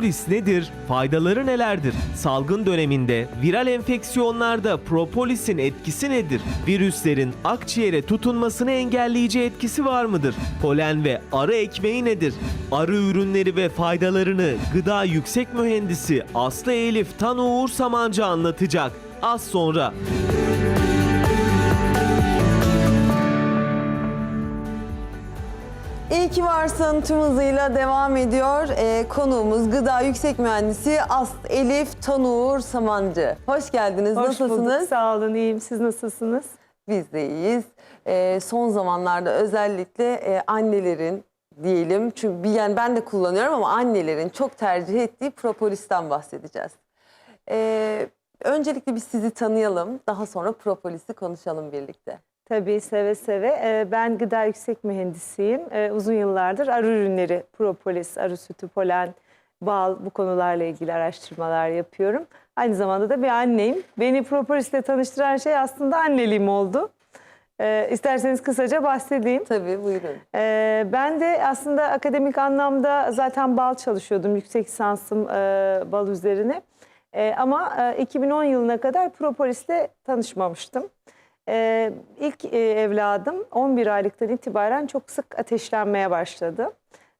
Propolis nedir? Faydaları nelerdir? Salgın döneminde viral enfeksiyonlarda propolisin etkisi nedir? Virüslerin akciğere tutunmasını engelleyici etkisi var mıdır? Polen ve arı ekmeği nedir? Arı ürünleri ve faydalarını gıda yüksek mühendisi Aslı Elif Tan Uğur Samancı anlatacak. Az sonra. İyi ki varsın tüm hızıyla devam ediyor. Ee, konuğumuz Gıda Yüksek Mühendisi Aslı Elif Tanuğur Samancı. Hoş geldiniz. Hoş Nasılsınız? bulduk. Sağ olun. iyiyim. Siz nasılsınız? Biz de iyiyiz. Ee, son zamanlarda özellikle e, annelerin diyelim çünkü bir- yani ben de kullanıyorum ama annelerin çok tercih ettiği propolisten bahsedeceğiz. Ee, öncelikle biz sizi tanıyalım. Daha sonra propolisi konuşalım birlikte. Tabii seve seve. Ee, Ben gıda yüksek mühendisiyim. Ee, Uzun yıllardır arı ürünleri, propolis, arı sütü, polen, bal bu konularla ilgili araştırmalar yapıyorum. Aynı zamanda da bir anneyim. Beni propolisle tanıştıran şey aslında anneliğim oldu. Ee, İsterseniz kısaca bahsedeyim. Tabii buyurun. Ee, ben de aslında akademik anlamda zaten bal çalışıyordum. Yüksek lisansım e, bal üzerine. E, ama e, 2010 yılına kadar propolisle tanışmamıştım. E, ilk e, evladım 11 aylıktan itibaren çok sık ateşlenmeye başladı.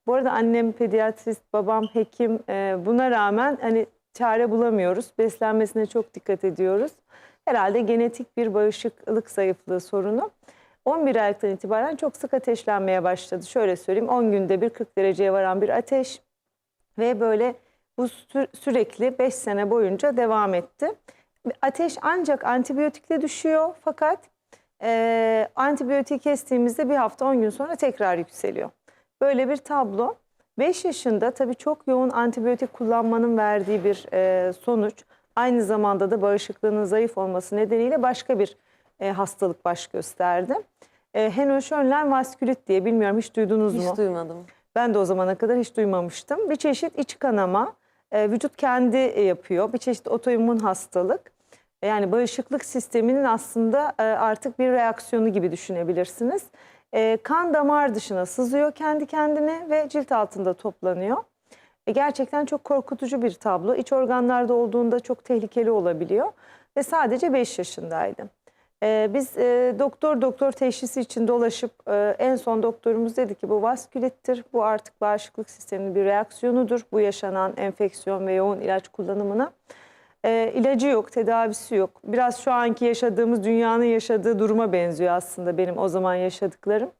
Bu arada annem pediatrist, babam hekim. E, buna rağmen hani çare bulamıyoruz. Beslenmesine çok dikkat ediyoruz. Herhalde genetik bir bağışıklık zayıflığı sorunu. 11 aylıktan itibaren çok sık ateşlenmeye başladı. Şöyle söyleyeyim 10 günde bir 40 dereceye varan bir ateş ve böyle bu sü- sürekli 5 sene boyunca devam etti. Ateş ancak antibiyotikle düşüyor fakat e, antibiyotiği kestiğimizde bir hafta 10 gün sonra tekrar yükseliyor. Böyle bir tablo. 5 yaşında tabii çok yoğun antibiyotik kullanmanın verdiği bir e, sonuç. Aynı zamanda da bağışıklığının zayıf olması nedeniyle başka bir e, hastalık baş gösterdi. E, Henoş-Önlen vaskülit diye bilmiyorum hiç duydunuz mu? Hiç duymadım. Ben de o zamana kadar hiç duymamıştım. Bir çeşit iç kanama, e, vücut kendi yapıyor. Bir çeşit otoimmün hastalık. Yani bağışıklık sisteminin aslında e, artık bir reaksiyonu gibi düşünebilirsiniz. E, kan damar dışına sızıyor kendi kendine ve cilt altında toplanıyor. E, gerçekten çok korkutucu bir tablo. İç organlarda olduğunda çok tehlikeli olabiliyor. Ve sadece 5 yaşındaydı. Ee, biz doktor doktor teşhisi için dolaşıp en son doktorumuz dedi ki bu vaskülettir. Bu artık bağışıklık sisteminin bir reaksiyonudur. Bu yaşanan enfeksiyon ve yoğun ilaç kullanımına. E, ilacı yok, tedavisi yok. Biraz şu anki yaşadığımız dünyanın yaşadığı duruma benziyor aslında benim o zaman yaşadıklarım.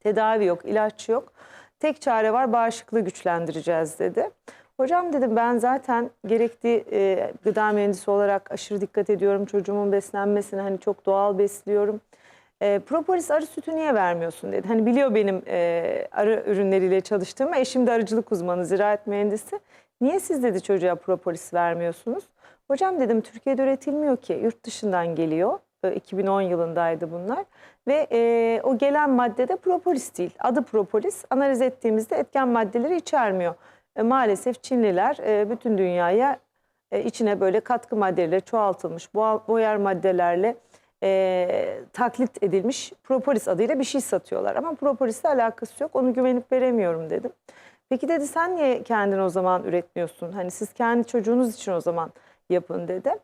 Tedavi yok, ilaç yok. Tek çare var bağışıklığı güçlendireceğiz dedi. Hocam dedim ben zaten gerekli e, gıda mühendisi olarak aşırı dikkat ediyorum çocuğumun beslenmesine hani çok doğal besliyorum. E, propolis arı sütü niye vermiyorsun dedi. Hani biliyor benim e, arı ürünleriyle çalıştığımı. Eşim de arıcılık uzmanı, ziraat mühendisi. Niye siz dedi çocuğa propolis vermiyorsunuz? Hocam dedim Türkiye'de üretilmiyor ki yurt dışından geliyor. E, 2010 yılındaydı bunlar. Ve e, o gelen madde de propolis değil. Adı propolis. Analiz ettiğimizde etken maddeleri içermiyor. E, maalesef Çinliler e, bütün dünyaya e, içine böyle katkı maddeleri çoğaltılmış boğa- boyar maddelerle e, taklit edilmiş propolis adıyla bir şey satıyorlar. Ama propolisle alakası yok. Onu güvenip veremiyorum dedim. Peki dedi sen niye kendin o zaman üretmiyorsun? Hani siz kendi çocuğunuz için o zaman yapın dedi.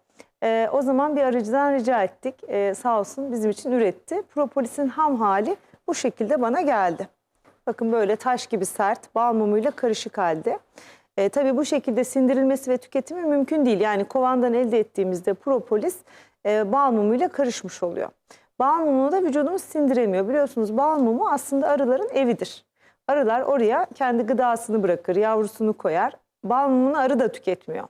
E, o zaman bir arıcıdan rica ettik. E, sağ olsun bizim için üretti. Propolisin ham hali bu şekilde bana geldi. Bakın böyle taş gibi sert, bal mumuyla karışık halde. E, tabii bu şekilde sindirilmesi ve tüketimi mümkün değil. Yani kovandan elde ettiğimizde propolis e, bal mumuyla karışmış oluyor. Bal mumunu da vücudumuz sindiremiyor. Biliyorsunuz bal mumu aslında arıların evidir. Arılar oraya kendi gıdasını bırakır, yavrusunu koyar. Bal mumunu arı da tüketmiyor.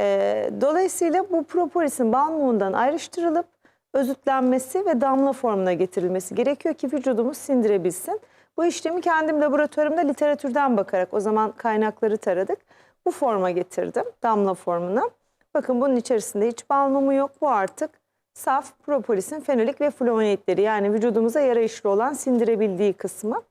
E, dolayısıyla bu propolisin bal mumundan ayrıştırılıp özütlenmesi ve damla formuna getirilmesi gerekiyor ki vücudumuz sindirebilsin. Bu işlemi kendim laboratuvarımda literatürden bakarak o zaman kaynakları taradık. Bu forma getirdim damla formuna. Bakın bunun içerisinde hiç bal mumu yok. Bu artık saf propolisin fenolik ve flavonoidleri yani vücudumuza yarayışlı olan sindirebildiği kısmı.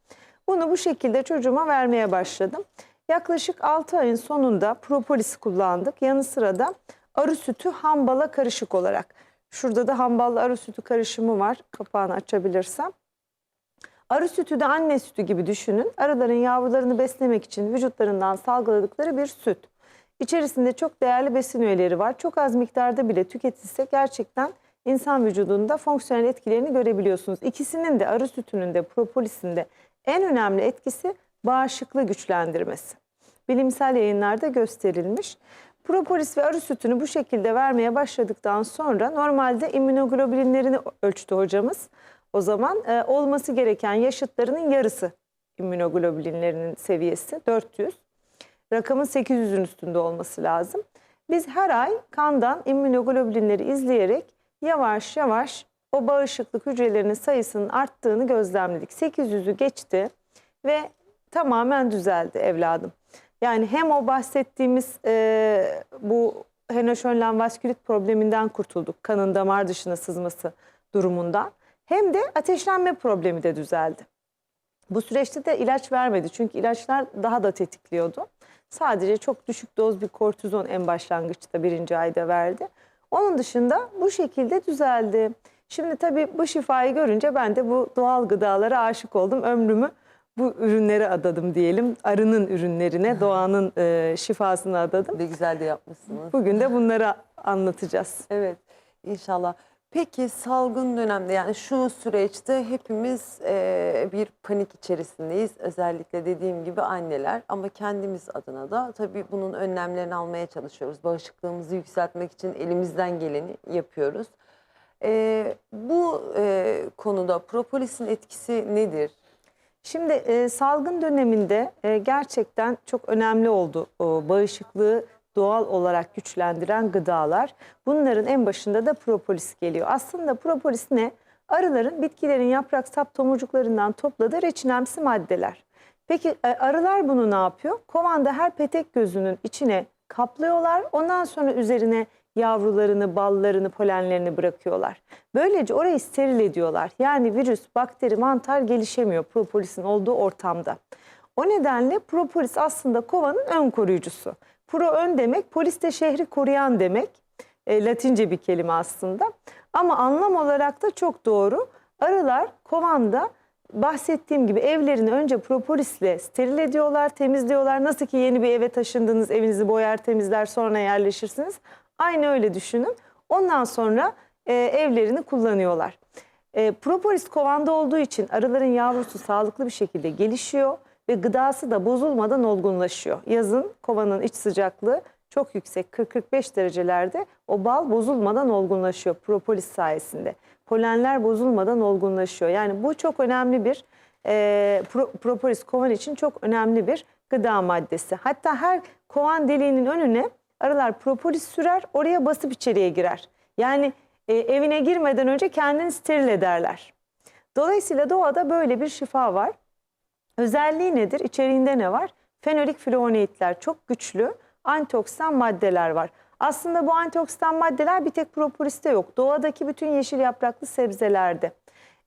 Bunu bu şekilde çocuğuma vermeye başladım. Yaklaşık 6 ayın sonunda propolis kullandık. Yanı sıra da arı sütü ham bala karışık olarak. Şurada da ham balla arı sütü karışımı var. Kapağını açabilirsem. Arı sütü de anne sütü gibi düşünün. Arıların yavrularını beslemek için vücutlarından salgıladıkları bir süt. İçerisinde çok değerli besin öğeleri var. Çok az miktarda bile tüketilse gerçekten insan vücudunda fonksiyonel etkilerini görebiliyorsunuz. İkisinin de arı sütünün de propolisinde de en önemli etkisi bağışıklığı güçlendirmesi. Bilimsel yayınlarda gösterilmiş. Propolis ve arı sütünü bu şekilde vermeye başladıktan sonra normalde immünoglobulinlerini ölçtü hocamız. O zaman e, olması gereken yaşıtlarının yarısı immünoglobulinlerinin seviyesi 400. Rakamın 800'ün üstünde olması lazım. Biz her ay kandan immünoglobulinleri izleyerek yavaş yavaş o bağışıklık hücrelerinin sayısının arttığını gözlemledik. 800'ü geçti ve tamamen düzeldi evladım. Yani hem o bahsettiğimiz e, bu henoşönlen vaskülit probleminden kurtulduk. Kanın damar dışına sızması durumundan. Hem de ateşlenme problemi de düzeldi. Bu süreçte de ilaç vermedi çünkü ilaçlar daha da tetikliyordu. Sadece çok düşük doz bir kortizon en başlangıçta birinci ayda verdi. Onun dışında bu şekilde düzeldi. Şimdi tabii bu şifayı görünce ben de bu doğal gıdalara aşık oldum. Ömrümü bu ürünlere adadım diyelim. Arının ürünlerine, doğanın e, şifasına adadım. Ne güzel de yapmışsınız. Bugün de bunları anlatacağız. Evet inşallah. Peki salgın dönemde yani şu süreçte hepimiz e, bir panik içerisindeyiz. Özellikle dediğim gibi anneler ama kendimiz adına da tabii bunun önlemlerini almaya çalışıyoruz. Bağışıklığımızı yükseltmek için elimizden geleni yapıyoruz. E, bu e, konuda propolisin etkisi nedir? Şimdi e, salgın döneminde e, gerçekten çok önemli oldu o bağışıklığı doğal olarak güçlendiren gıdalar. Bunların en başında da propolis geliyor. Aslında propolis ne? Arıların bitkilerin yaprak sap tomurcuklarından topladığı reçinemsi maddeler. Peki e, arılar bunu ne yapıyor? Kovanda her petek gözünün içine kaplıyorlar. Ondan sonra üzerine yavrularını, ballarını, polenlerini bırakıyorlar. Böylece orayı steril ediyorlar. Yani virüs, bakteri, mantar gelişemiyor propolisin olduğu ortamda. O nedenle propolis aslında kovanın ön koruyucusu. Pro ön demek, polis de şehri koruyan demek. E, Latince bir kelime aslında. Ama anlam olarak da çok doğru. Arılar kovanda bahsettiğim gibi evlerini önce propolisle steril ediyorlar, temizliyorlar. Nasıl ki yeni bir eve taşındınız, evinizi boyar, temizler, sonra yerleşirsiniz. Aynı öyle düşünün. Ondan sonra e, evlerini kullanıyorlar. E, propolis kovanda olduğu için arıların yavrusu sağlıklı bir şekilde gelişiyor ve gıdası da bozulmadan olgunlaşıyor. Yazın kovanın iç sıcaklığı çok yüksek 40-45 derecelerde o bal bozulmadan olgunlaşıyor propolis sayesinde. Polenler bozulmadan olgunlaşıyor. Yani bu çok önemli bir e, pro, propolis kovan için çok önemli bir gıda maddesi. Hatta her kovan deliğinin önüne arılar propolis sürer oraya basıp içeriye girer. Yani e, evine girmeden önce kendini steril ederler. Dolayısıyla doğada böyle bir şifa var. Özelliği nedir? İçeriğinde ne var? Fenolik flavonoidler çok güçlü antioksidan maddeler var. Aslında bu antioksidan maddeler bir tek propoliste yok. Doğadaki bütün yeşil yapraklı sebzelerde,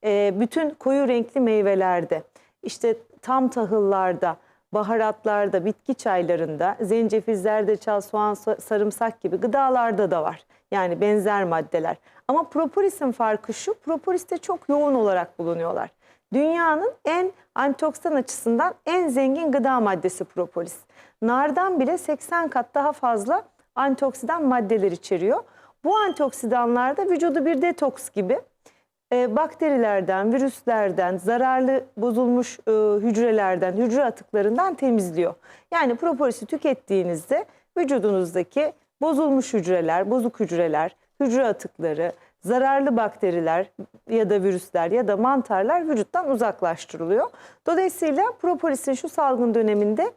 e, bütün koyu renkli meyvelerde, işte tam tahıllarda, baharatlarda, bitki çaylarında, zencefil, zerdeçal, soğan, sa- sarımsak gibi gıdalarda da var. Yani benzer maddeler. Ama propolisin farkı şu, propoliste çok yoğun olarak bulunuyorlar. Dünyanın en antioksidan açısından en zengin gıda maddesi propolis. Nardan bile 80 kat daha fazla antioksidan maddeler içeriyor. Bu antioksidanlar da vücudu bir detoks gibi e, bakterilerden, virüslerden, zararlı bozulmuş e, hücrelerden, hücre atıklarından temizliyor. Yani propolisi tükettiğinizde vücudunuzdaki bozulmuş hücreler, bozuk hücreler, hücre atıkları, zararlı bakteriler ya da virüsler ya da mantarlar vücuttan uzaklaştırılıyor. Dolayısıyla propolisin şu salgın döneminde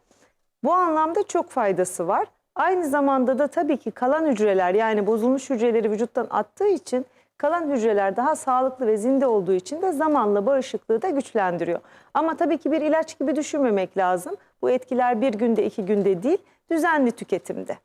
bu anlamda çok faydası var. Aynı zamanda da tabii ki kalan hücreler yani bozulmuş hücreleri vücuttan attığı için kalan hücreler daha sağlıklı ve zinde olduğu için de zamanla bağışıklığı da güçlendiriyor. Ama tabii ki bir ilaç gibi düşünmemek lazım. Bu etkiler bir günde iki günde değil düzenli tüketimde.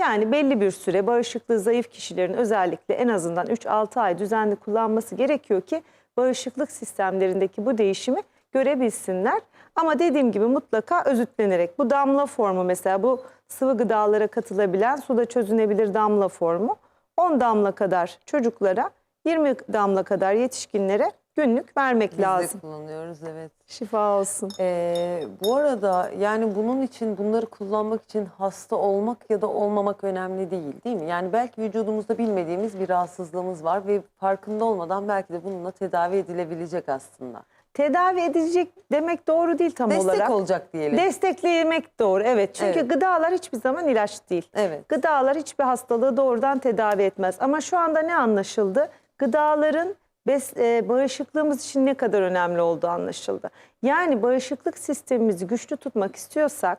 Yani belli bir süre bağışıklığı zayıf kişilerin özellikle en azından 3-6 ay düzenli kullanması gerekiyor ki bağışıklık sistemlerindeki bu değişimi görebilsinler. Ama dediğim gibi mutlaka özütlenerek bu damla formu mesela bu sıvı gıdalara katılabilen suda çözünebilir damla formu 10 damla kadar çocuklara 20 damla kadar yetişkinlere günlük vermek Biz lazım. kullanıyoruz evet. Şifa olsun. Ee, bu arada yani bunun için bunları kullanmak için hasta olmak ya da olmamak önemli değil değil mi? Yani belki vücudumuzda bilmediğimiz bir rahatsızlığımız var ve farkında olmadan belki de bununla tedavi edilebilecek aslında. Tedavi edilecek demek doğru değil tam Destek olarak. olacak diyelim. Desteklemek doğru evet. Çünkü Evet. gıdalar hiçbir zaman ilaç değil. evet. Gıdalar hiçbir hastalığı doğrudan tedavi etmez. Ama şu anda ne anlaşıldı? Gıdaların bes, e, bağışıklığımız için ne kadar önemli olduğu anlaşıldı. Yani bağışıklık sistemimizi güçlü tutmak istiyorsak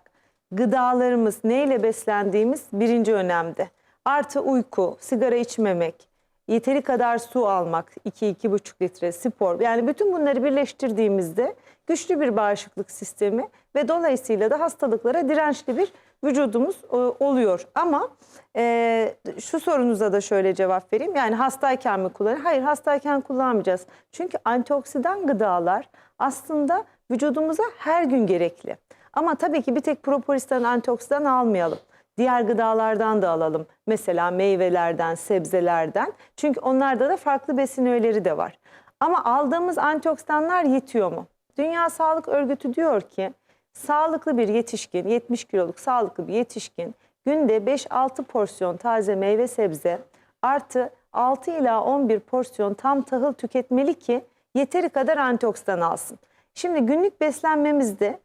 gıdalarımız neyle beslendiğimiz birinci önemde. Artı uyku, sigara içmemek, yeteri kadar su almak, 2-2,5 litre spor. Yani bütün bunları birleştirdiğimizde güçlü bir bağışıklık sistemi ve dolayısıyla da hastalıklara dirençli bir vücudumuz e, oluyor. Ama e, şu sorunuza da şöyle cevap vereyim. Yani hastayken mi kullanır? Hayır hastayken kullanmayacağız. Çünkü antioksidan gıdalar aslında vücudumuza her gün gerekli. Ama tabii ki bir tek propolis'ten antioksidan almayalım. Diğer gıdalardan da alalım. Mesela meyvelerden, sebzelerden. Çünkü onlarda da farklı besin öğeleri de var. Ama aldığımız antioksidanlar yetiyor mu? Dünya Sağlık Örgütü diyor ki sağlıklı bir yetişkin, 70 kiloluk sağlıklı bir yetişkin günde 5-6 porsiyon taze meyve sebze artı 6 ila 11 porsiyon tam tahıl tüketmeli ki yeteri kadar antioksidan alsın. Şimdi günlük beslenmemizde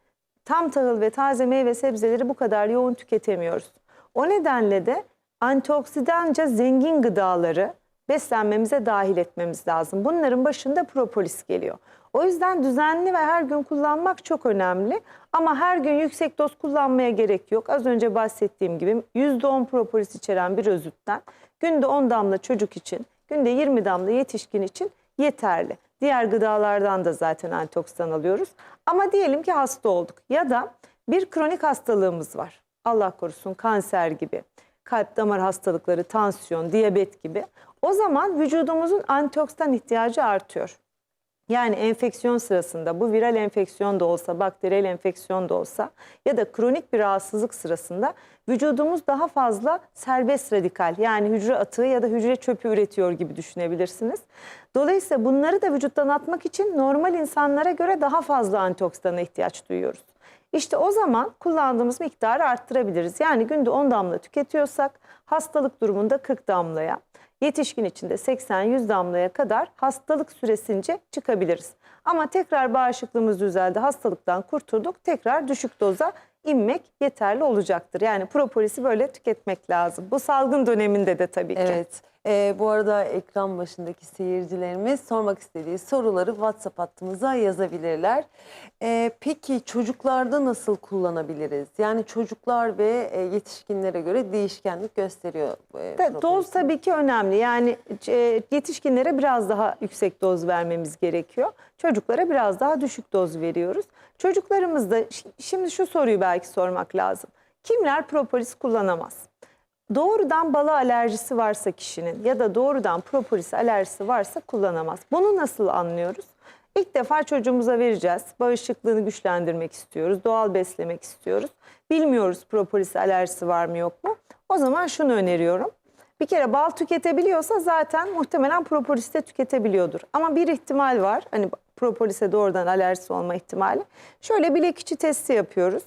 tam tahıl ve taze meyve sebzeleri bu kadar yoğun tüketemiyoruz. O nedenle de antioksidanca zengin gıdaları beslenmemize dahil etmemiz lazım. Bunların başında propolis geliyor. O yüzden düzenli ve her gün kullanmak çok önemli. Ama her gün yüksek doz kullanmaya gerek yok. Az önce bahsettiğim gibi %10 propolis içeren bir özütten günde 10 damla çocuk için, günde 20 damla yetişkin için yeterli. Diğer gıdalardan da zaten antioksidan alıyoruz. Ama diyelim ki hasta olduk ya da bir kronik hastalığımız var. Allah korusun kanser gibi, kalp damar hastalıkları, tansiyon, diyabet gibi. O zaman vücudumuzun antioksidan ihtiyacı artıyor. Yani enfeksiyon sırasında bu viral enfeksiyon da olsa, bakteriyel enfeksiyon da olsa ya da kronik bir rahatsızlık sırasında vücudumuz daha fazla serbest radikal yani hücre atığı ya da hücre çöpü üretiyor gibi düşünebilirsiniz. Dolayısıyla bunları da vücuttan atmak için normal insanlara göre daha fazla antioksidana ihtiyaç duyuyoruz. İşte o zaman kullandığımız miktarı arttırabiliriz. Yani günde 10 damla tüketiyorsak hastalık durumunda 40 damlaya, yetişkin içinde 80-100 damlaya kadar hastalık süresince çıkabiliriz. Ama tekrar bağışıklığımız düzeldi, hastalıktan kurtulduk, tekrar düşük doza inmek yeterli olacaktır. Yani propolisi böyle tüketmek lazım. Bu salgın döneminde de tabii ki. Evet. Ee, bu arada ekran başındaki seyircilerimiz sormak istediği soruları WhatsApp hattımıza yazabilirler. Ee, peki çocuklarda nasıl kullanabiliriz? Yani çocuklar ve e, yetişkinlere göre değişkenlik gösteriyor. e, Ta- Doz tabii ki önemli. Yani e, yetişkinlere biraz daha yüksek doz vermemiz gerekiyor. Çocuklara biraz daha düşük doz veriyoruz. Çocuklarımızda şi- şimdi şu soruyu belki sormak lazım. Kimler propolis kullanamaz? Doğrudan bala alerjisi varsa kişinin ya da doğrudan propolis alerjisi varsa kullanamaz. Bunu nasıl anlıyoruz? İlk defa çocuğumuza vereceğiz. Bağışıklığını güçlendirmek istiyoruz. Doğal beslemek istiyoruz. Bilmiyoruz propolis alerjisi var mı yok mu? O zaman şunu öneriyorum. Bir kere bal tüketebiliyorsa zaten muhtemelen propolis de tüketebiliyordur. Ama bir ihtimal var. Hani propolise doğrudan alerjisi olma ihtimali. Şöyle bilek içi testi yapıyoruz.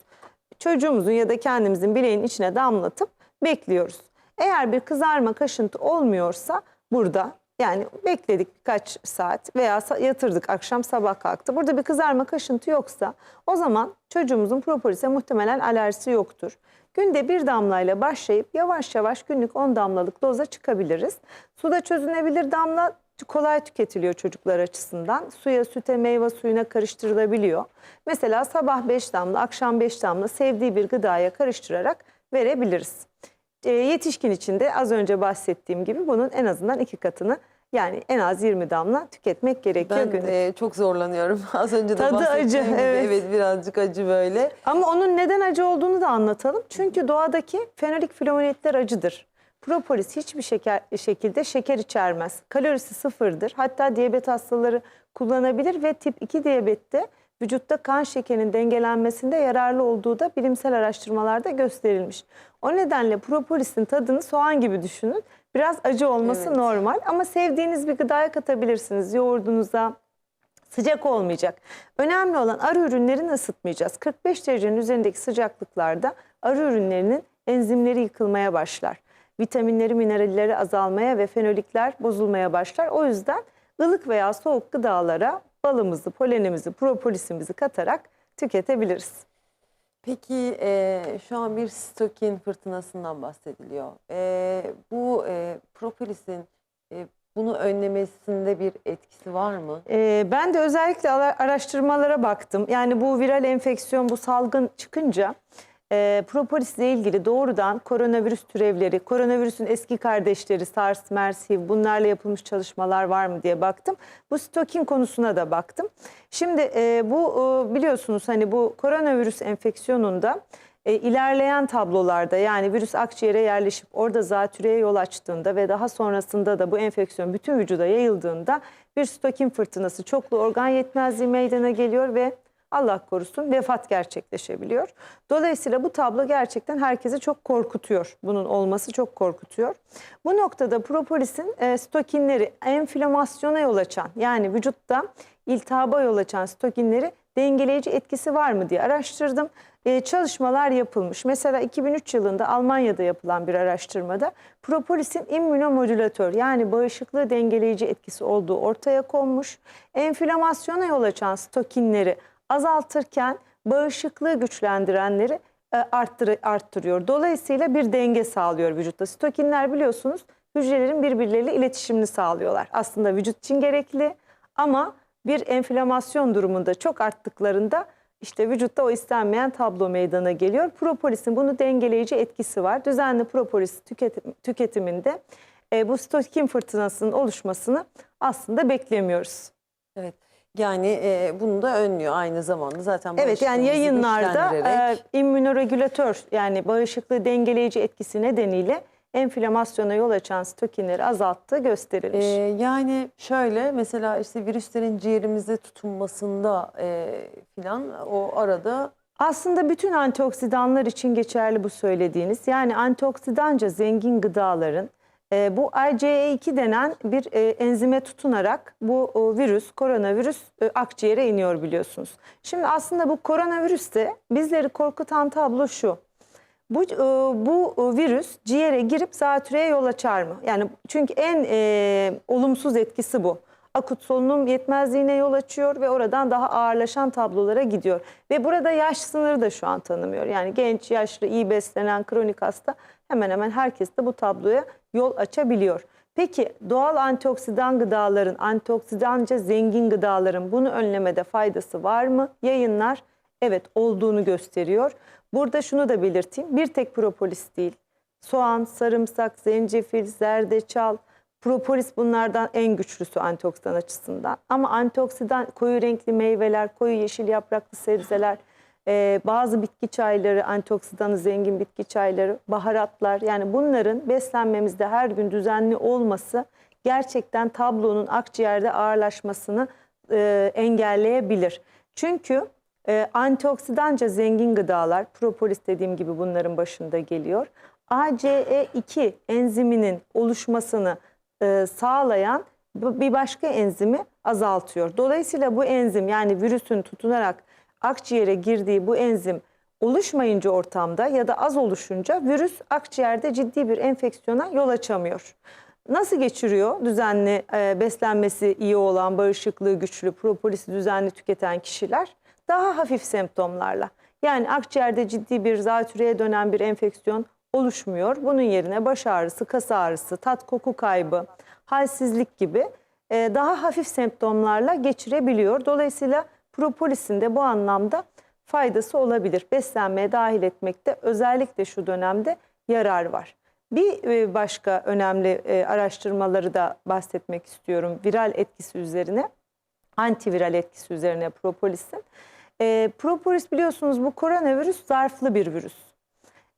Çocuğumuzun ya da kendimizin bileğin içine damlatıp bekliyoruz. Eğer bir kızarma kaşıntı olmuyorsa burada yani bekledik birkaç saat veya yatırdık akşam sabah kalktı. Burada bir kızarma kaşıntı yoksa o zaman çocuğumuzun propolise muhtemelen alerjisi yoktur. Günde bir damlayla başlayıp yavaş yavaş günlük 10 damlalık doza çıkabiliriz. Suda çözünebilir damla kolay tüketiliyor çocuklar açısından. Suya, süte, meyve suyuna karıştırılabiliyor. Mesela sabah 5 damla, akşam 5 damla sevdiği bir gıdaya karıştırarak verebiliriz. E, yetişkin için de az önce bahsettiğim gibi bunun en azından iki katını yani en az 20 damla tüketmek gerekiyor Ben günlük. e, çok zorlanıyorum. Az önce de Tadı bahsettiğim acı, gibi, evet. evet birazcık acı böyle. Ama onun neden acı olduğunu da anlatalım. Çünkü doğadaki fenolik flavonoidler acıdır. Propolis hiçbir şeker, şekilde şeker içermez. Kalorisi sıfırdır. Hatta diyabet hastaları kullanabilir ve tip 2 diyabette vücutta kan şekerinin dengelenmesinde yararlı olduğu da bilimsel araştırmalarda gösterilmiş. O nedenle propolisin tadını soğan gibi düşünün. Biraz acı olması Evet. normal ama sevdiğiniz bir gıdaya katabilirsiniz. Yoğurdunuza, Sıcak olmayacak. Önemli olan arı ürünlerini ısıtmayacağız. 45 derecenin üzerindeki sıcaklıklarda arı ürünlerinin enzimleri yıkılmaya başlar. Vitaminleri, mineralleri azalmaya ve fenolikler bozulmaya başlar. O yüzden ılık veya soğuk gıdalara balımızı, polenimizi, propolisimizi katarak tüketebiliriz. Peki e, şu an bir stokin fırtınasından bahsediliyor. E, bu e, propolisin e, bunu önlemesinde bir etkisi var mı? Ee, ben de özellikle ara- araştırmalara baktım. Yani bu viral enfeksiyon, bu salgın çıkınca e, propolisle ilgili doğrudan koronavirüs türevleri, koronavirüsün eski kardeşleri SARS, MERS, HIV bunlarla yapılmış çalışmalar var mı diye baktım. Bu stokin konusuna da baktım. Şimdi e, bu e, biliyorsunuz hani bu koronavirüs enfeksiyonunda e, ilerleyen tablolarda yani virüs akciğere yerleşip orada zatürreye yol açtığında ve daha sonrasında da bu enfeksiyon bütün vücuda yayıldığında bir stokin fırtınası çoklu organ yetmezliği meydana geliyor ve Allah korusun vefat gerçekleşebiliyor. Dolayısıyla bu tablo gerçekten herkesi çok korkutuyor. Bunun olması çok korkutuyor. Bu noktada propolisin e, stokinleri enflamasyona yol açan yani vücutta iltihaba yol açan stokinleri dengeleyici etkisi var mı diye araştırdım. E, çalışmalar yapılmış. Mesela 2003 yılında Almanya'da yapılan bir araştırmada propolisin immünomodülatör yani bağışıklığı dengeleyici etkisi olduğu ortaya konmuş. Enflamasyona yol açan stokinleri azaltırken bağışıklığı güçlendirenleri e, arttır, arttırıyor. Dolayısıyla bir denge sağlıyor vücutta. Stokinler biliyorsunuz hücrelerin birbirleriyle iletişimini sağlıyorlar. Aslında vücut için gerekli ama bir enflamasyon durumunda çok arttıklarında işte vücutta o istenmeyen tablo meydana geliyor. Propolisin bunu dengeleyici etkisi var. Düzenli propolis tüketim, tüketiminde e, bu stokin fırtınasının oluşmasını aslında beklemiyoruz. Evet. Yani e, bunu da önlüyor aynı zamanda zaten. Evet yani yayınlarda e, immünoregülatör yani bağışıklığı dengeleyici etkisi nedeniyle enflamasyona yol açan stokinleri azalttığı gösterilmiş. Ee, yani şöyle mesela işte virüslerin ciğerimizde tutunmasında e, filan o arada Aslında bütün antioksidanlar için geçerli bu söylediğiniz. Yani antioksidanca zengin gıdaların e, bu IgE2 denen bir e, enzime tutunarak bu o, virüs, koronavirüs e, akciğere iniyor biliyorsunuz. Şimdi aslında bu koronavirüste bizleri korkutan tablo şu. Bu, e, bu e, virüs ciğere girip zatürreye yol açar mı? Yani çünkü en e, olumsuz etkisi bu. Akut solunum yetmezliğine yol açıyor ve oradan daha ağırlaşan tablolara gidiyor. Ve burada yaş sınırı da şu an tanımıyor. Yani genç, yaşlı, iyi beslenen, kronik hasta hemen hemen herkes de bu tabloya yol açabiliyor. Peki doğal antioksidan gıdaların, antioksidanca zengin gıdaların bunu önlemede faydası var mı? Yayınlar evet olduğunu gösteriyor. Burada şunu da belirteyim. Bir tek propolis değil. Soğan, sarımsak, zencefil, zerdeçal, propolis bunlardan en güçlüsü antioksidan açısından. Ama antioksidan koyu renkli meyveler, koyu yeşil yapraklı sebzeler, e, bazı bitki çayları, antioksidanı zengin bitki çayları, baharatlar yani bunların beslenmemizde her gün düzenli olması gerçekten tablonun akciğerde ağırlaşmasını e, engelleyebilir. Çünkü e, antioksidanca zengin gıdalar, propolis dediğim gibi bunların başında geliyor. ACE2 enziminin oluşmasını e, sağlayan bir başka enzimi azaltıyor. Dolayısıyla bu enzim yani virüsün tutunarak akciğere girdiği bu enzim oluşmayınca ortamda ya da az oluşunca virüs akciğerde ciddi bir enfeksiyona yol açamıyor. Nasıl geçiriyor düzenli e, beslenmesi iyi olan, bağışıklığı güçlü, propolisi düzenli tüketen kişiler? Daha hafif semptomlarla. Yani akciğerde ciddi bir zatürreye dönen bir enfeksiyon oluşmuyor. Bunun yerine baş ağrısı, kas ağrısı, tat koku kaybı, halsizlik gibi e, daha hafif semptomlarla geçirebiliyor. Dolayısıyla propolisin de bu anlamda faydası olabilir. Beslenmeye dahil etmekte özellikle şu dönemde yarar var. Bir e, başka önemli e, araştırmaları da bahsetmek istiyorum viral etkisi üzerine. Antiviral etkisi üzerine propolisin. E, propolis biliyorsunuz bu koronavirüs zarflı bir virüs.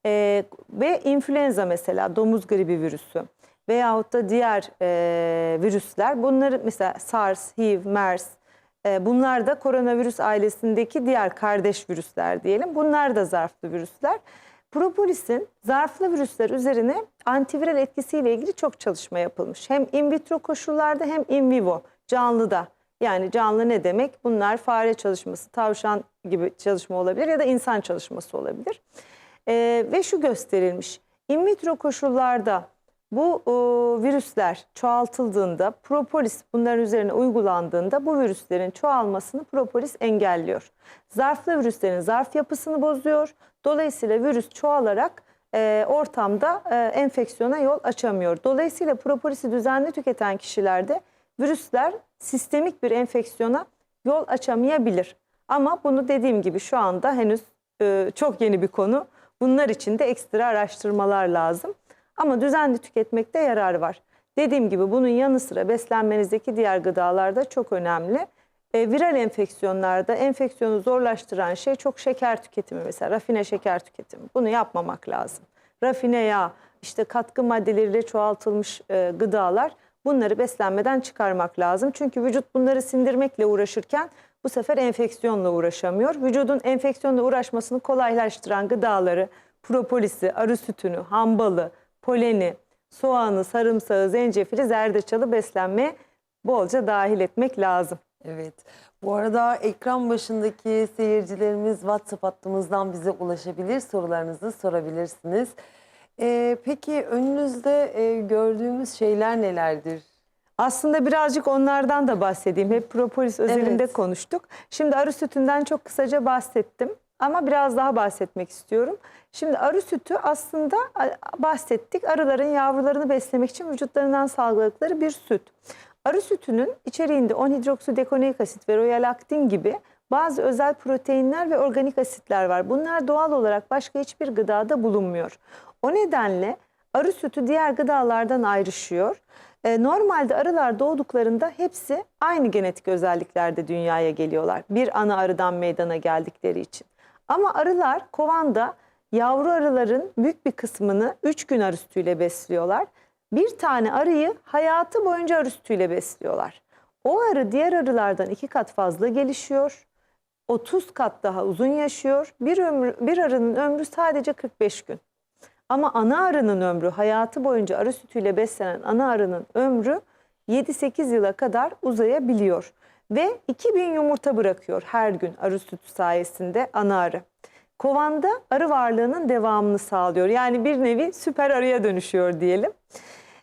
E, ve influenza mesela domuz gribi virüsü veyahut da diğer e, virüsler bunları mesela SARS, HIV, MERS bunlar da koronavirüs ailesindeki diğer kardeş virüsler diyelim. Bunlar da zarflı virüsler. Propolisin zarflı virüsler üzerine antiviral etkisiyle ilgili çok çalışma yapılmış. Hem in vitro koşullarda hem in vivo canlıda Yani canlı ne demek? Bunlar fare çalışması, tavşan gibi çalışma olabilir ya da insan çalışması olabilir. Ee, ve şu gösterilmiş. In vitro koşullarda bu e, virüsler çoğaltıldığında propolis bunların üzerine uygulandığında bu virüslerin çoğalmasını propolis engelliyor. Zarflı virüslerin zarf yapısını bozuyor. Dolayısıyla virüs çoğalarak e, ortamda e, enfeksiyona yol açamıyor. Dolayısıyla propolisi düzenli tüketen kişilerde virüsler sistemik bir enfeksiyona yol açamayabilir. Ama bunu dediğim gibi şu anda henüz e, çok yeni bir konu. Bunlar için de ekstra araştırmalar lazım. Ama düzenli tüketmekte yarar var. Dediğim gibi bunun yanı sıra beslenmenizdeki diğer gıdalar da çok önemli. E, viral enfeksiyonlarda enfeksiyonu zorlaştıran şey çok şeker tüketimi mesela rafine şeker tüketimi. Bunu yapmamak lazım. Rafine yağ, işte katkı maddeleriyle çoğaltılmış e, gıdalar bunları beslenmeden çıkarmak lazım. Çünkü vücut bunları sindirmekle uğraşırken bu sefer enfeksiyonla uğraşamıyor. Vücudun enfeksiyonla uğraşmasını kolaylaştıran gıdaları, propolisi, arı sütünü, hambalı, poleni, soğanı, sarımsağı, zencefili, zerdeçalı beslenmeye bolca dahil etmek lazım. Evet. Bu arada ekran başındaki seyircilerimiz WhatsApp hattımızdan bize ulaşabilir. Sorularınızı sorabilirsiniz. Ee, peki önünüzde e, gördüğümüz şeyler nelerdir? Aslında birazcık onlardan da bahsedeyim. Hep propolis özelinde Evet. konuştuk. Şimdi arı sütünden çok kısaca bahsettim. Ama biraz daha bahsetmek istiyorum. Şimdi arı sütü aslında bahsettik. Arıların yavrularını beslemek için vücutlarından salgıladıkları bir süt. Arı sütünün içeriğinde 10 hidroksidekonoik asit ve royalaktin gibi bazı özel proteinler ve organik asitler var. Bunlar doğal olarak başka hiçbir gıdada bulunmuyor. O nedenle arı sütü diğer gıdalardan ayrışıyor. E, normalde arılar doğduklarında hepsi aynı genetik özelliklerde dünyaya geliyorlar. Bir ana arıdan meydana geldikleri için. Ama arılar kovanda yavru arıların büyük bir kısmını 3 gün arı sütüyle besliyorlar. Bir tane arıyı hayatı boyunca arı sütüyle besliyorlar. O arı diğer arılardan iki kat fazla gelişiyor. 30 kat daha uzun yaşıyor. Bir, ömrü, bir arının ömrü sadece 45 gün. Ama ana arının ömrü hayatı boyunca arı sütüyle beslenen ana arının ömrü 7-8 yıla kadar uzayabiliyor. Ve 2000 yumurta bırakıyor her gün arı sütü sayesinde ana arı. Kovanda arı varlığının devamını sağlıyor. Yani bir nevi süper arıya dönüşüyor diyelim.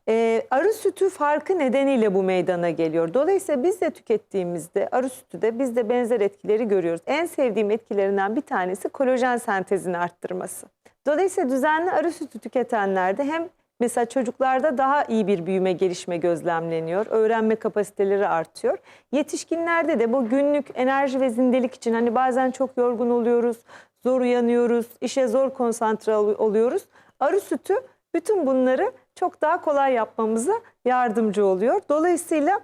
Ee, arı sütü farkı nedeniyle bu meydana geliyor. Dolayısıyla biz de tükettiğimizde arı sütü de biz de benzer etkileri görüyoruz. En sevdiğim etkilerinden bir tanesi kolajen sentezini arttırması. Dolayısıyla düzenli arı sütü tüketenlerde hem mesela çocuklarda daha iyi bir büyüme gelişme gözlemleniyor. Öğrenme kapasiteleri artıyor. Yetişkinlerde de bu günlük enerji ve zindelik için hani bazen çok yorgun oluyoruz, zor uyanıyoruz, işe zor konsantre ol- oluyoruz. Arı sütü bütün bunları çok daha kolay yapmamıza yardımcı oluyor. Dolayısıyla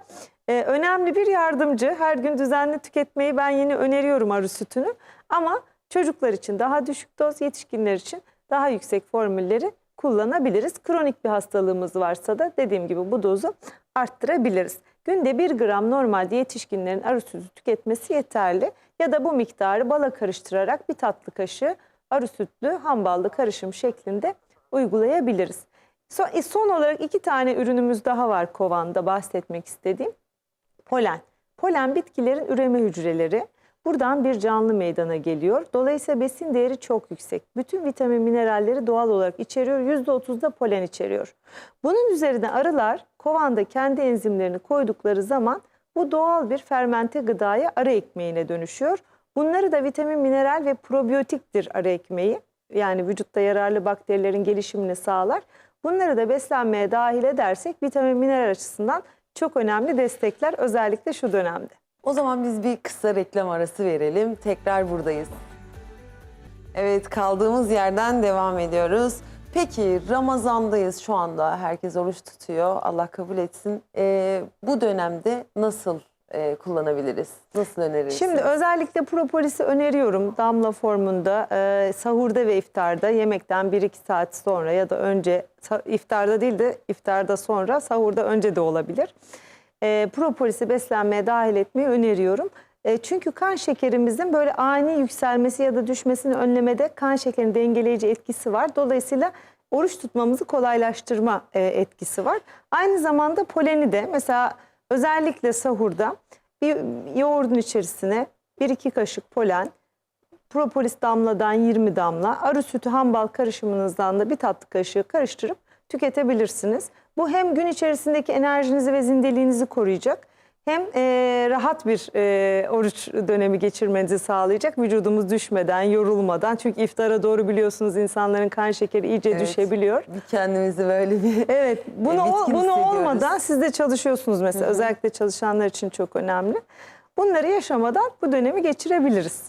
e, önemli bir yardımcı. Her gün düzenli tüketmeyi ben yine öneriyorum arı sütünü. Ama çocuklar için daha düşük doz, yetişkinler için daha yüksek formülleri kullanabiliriz. Kronik bir hastalığımız varsa da dediğim gibi bu dozu arttırabiliriz. Günde 1 gram normalde yetişkinlerin arı sütü tüketmesi yeterli. Ya da bu miktarı bala karıştırarak bir tatlı kaşığı arı sütlü hamballı karışım şeklinde uygulayabiliriz. Son, e, son olarak iki tane ürünümüz daha var kovanda bahsetmek istediğim. Polen. Polen bitkilerin üreme hücreleri. Buradan bir canlı meydana geliyor. Dolayısıyla besin değeri çok yüksek. Bütün vitamin mineralleri doğal olarak içeriyor. %30'da polen içeriyor. Bunun üzerine arılar kovanda kendi enzimlerini koydukları zaman bu doğal bir fermente gıdaya arı ekmeğine dönüşüyor. Bunları da vitamin, mineral ve probiyotiktir arı ekmeği. Yani vücutta yararlı bakterilerin gelişimini sağlar. Bunları da beslenmeye dahil edersek vitamin, mineral açısından çok önemli destekler özellikle şu dönemde. O zaman biz bir kısa reklam arası verelim. Tekrar buradayız. Evet kaldığımız yerden devam ediyoruz. Peki Ramazan'dayız şu anda. Herkes oruç tutuyor. Allah kabul etsin. Ee, bu dönemde nasıl e, kullanabiliriz? Nasıl öneririz? Şimdi özellikle propolisi öneriyorum damla formunda e, sahurda ve iftarda yemekten 1-2 saat sonra ya da önce iftarda değil de iftarda sonra sahurda önce de olabilir. E, propolisi beslenmeye dahil etmeyi öneriyorum. E, çünkü kan şekerimizin böyle ani yükselmesi ya da düşmesini önlemede kan şekerini dengeleyici etkisi var. Dolayısıyla oruç tutmamızı kolaylaştırma e, etkisi var. Aynı zamanda poleni de mesela özellikle sahurda Bir yoğurdun içerisine 1-2 kaşık polen, propolis damladan 20 damla, arı sütü ham bal karışımınızdan da bir tatlı kaşığı karıştırıp tüketebilirsiniz. Bu hem gün içerisindeki enerjinizi ve zindeliğinizi koruyacak hem e, rahat bir e, oruç dönemi geçirmenizi sağlayacak. Vücudumuz düşmeden, yorulmadan. Çünkü iftara doğru biliyorsunuz insanların kan şekeri iyice Evet. düşebiliyor. Bir kendimizi böyle bir Evet, bunu o- bunu olmadan siz de çalışıyorsunuz mesela. Özellikle çalışanlar için çok önemli. Bunları yaşamadan bu dönemi geçirebiliriz.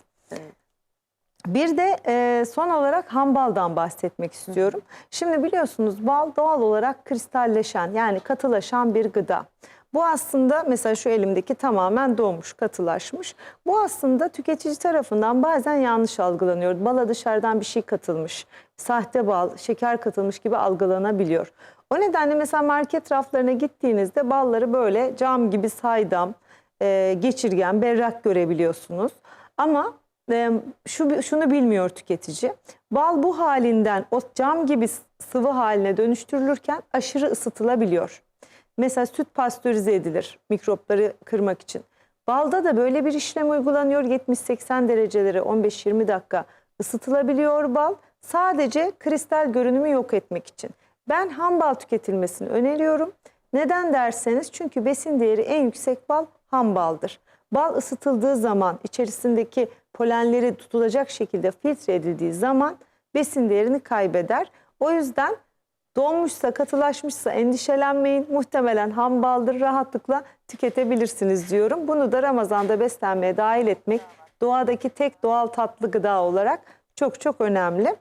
Bir de e, son olarak ham baldan bahsetmek istiyorum. Şimdi biliyorsunuz bal doğal olarak kristalleşen yani katılaşan bir gıda. Bu aslında mesela şu elimdeki tamamen doğmuş, katılaşmış. Bu aslında tüketici tarafından bazen yanlış algılanıyor. Bala dışarıdan bir şey katılmış, sahte bal, şeker katılmış gibi algılanabiliyor. O nedenle mesela market raflarına gittiğinizde balları böyle cam gibi saydam, e, geçirgen, berrak görebiliyorsunuz. Ama şu şunu bilmiyor tüketici. Bal bu halinden o cam gibi sıvı haline dönüştürülürken aşırı ısıtılabiliyor. Mesela süt pastörize edilir mikropları kırmak için. Balda da böyle bir işlem uygulanıyor. 70-80 derecelere 15-20 dakika ısıtılabiliyor bal. Sadece kristal görünümü yok etmek için. Ben ham bal tüketilmesini öneriyorum. Neden derseniz çünkü besin değeri en yüksek bal ham baldır. Bal ısıtıldığı zaman içerisindeki polenleri tutulacak şekilde filtre edildiği zaman besin değerini kaybeder. O yüzden donmuşsa, katılaşmışsa endişelenmeyin. Muhtemelen ham baldır rahatlıkla tüketebilirsiniz diyorum. Bunu da Ramazan'da beslenmeye dahil etmek doğadaki tek doğal tatlı gıda olarak çok çok önemli.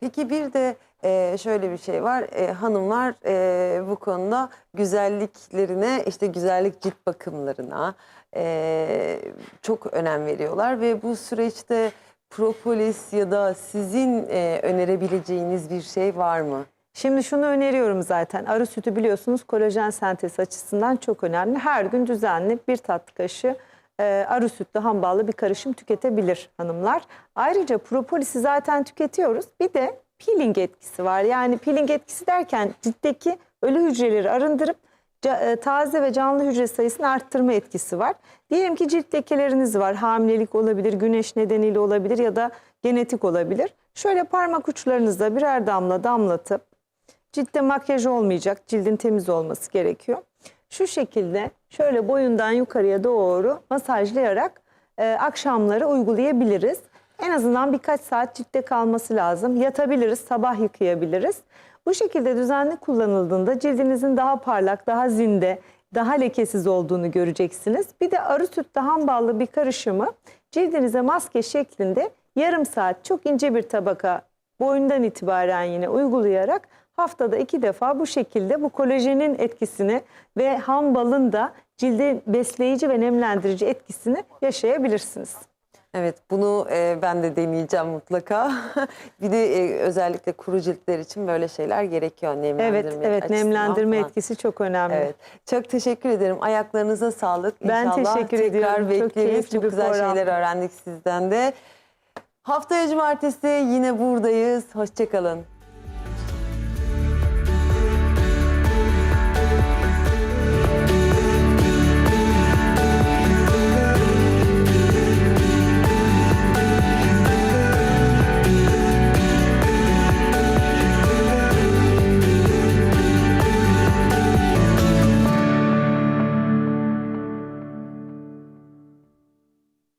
Peki bir de e, şöyle bir şey var. E, hanımlar e, bu konuda güzelliklerine, işte güzellik cilt bakımlarına e, çok önem veriyorlar ve bu süreçte propolis ya da sizin e, önerebileceğiniz bir şey var mı? Şimdi şunu öneriyorum zaten. Arı sütü biliyorsunuz kolajen sentezi açısından çok önemli. Her gün düzenli bir tatlı kaşığı e, arı sütlü ham ballı bir karışım tüketebilir hanımlar. Ayrıca propolisi zaten tüketiyoruz. Bir de peeling etkisi var. Yani peeling etkisi derken ciltteki ölü hücreleri arındırıp e, taze ve canlı hücre sayısını arttırma etkisi var. Diyelim ki cilt lekeleriniz var. Hamilelik olabilir, güneş nedeniyle olabilir ya da genetik olabilir. Şöyle parmak uçlarınızda birer damla damlatıp Ciltte makyaj olmayacak. Cildin temiz olması gerekiyor. Şu şekilde şöyle boyundan yukarıya doğru masajlayarak e, akşamları uygulayabiliriz. En azından birkaç saat ciltte kalması lazım. Yatabiliriz, sabah yıkayabiliriz. Bu şekilde düzenli kullanıldığında cildinizin daha parlak, daha zinde, daha lekesiz olduğunu göreceksiniz. Bir de arı sütle ham ballı bir karışımı cildinize maske şeklinde yarım saat çok ince bir tabaka boyundan itibaren yine uygulayarak haftada iki defa bu şekilde bu kolajenin etkisini ve ham balın da cilde besleyici ve nemlendirici etkisini yaşayabilirsiniz. Evet bunu e, ben de deneyeceğim mutlaka. bir de e, özellikle kuru ciltler için böyle şeyler gerekiyor nemlendirme Evet, evet nemlendirme falan. etkisi çok önemli. Evet. Çok teşekkür ederim. Ayaklarınıza sağlık. Ben İnşallah teşekkür tekrar ediyorum. Çok bekleriz. Çok bir güzel program. şeyler öğrendik sizden de. Haftaya cumartesi yine buradayız. Hoşçakalın.